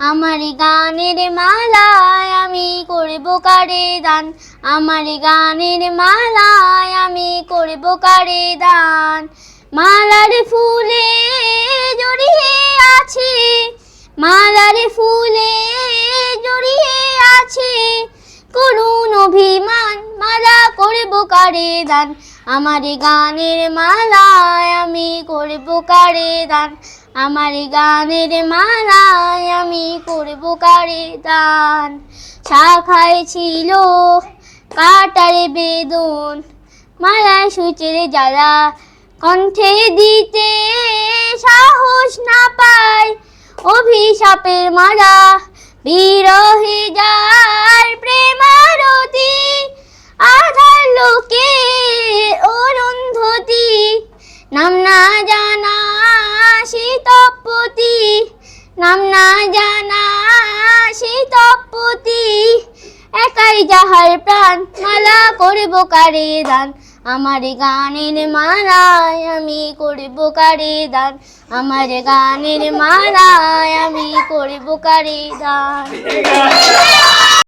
আমার গানের মালায় আমি করব কারে দান? আমার গানের মালায় আমি করব কারে দান? মালার ফুলে জড়িয়ে আছে, মালার ফুলে জড়িয়ে আছে। করুণ অভিমান মালা করব কারে দান? আমার গানের আমি করব কারে দান? আমার গানের মালায় আমি করব কারে দান? শাখায় ছিল কাটারে বেদন, মালায় সূচের জ্বালা। কণ্ঠে দিতে সাহস না পায় অভিশাপের মালা। যাহার প্রাণ, মালা করব কারে দান? আমার গানের মালায় আমি করব কারে দান? আমার গানের মালায় আমি করব কারে দান?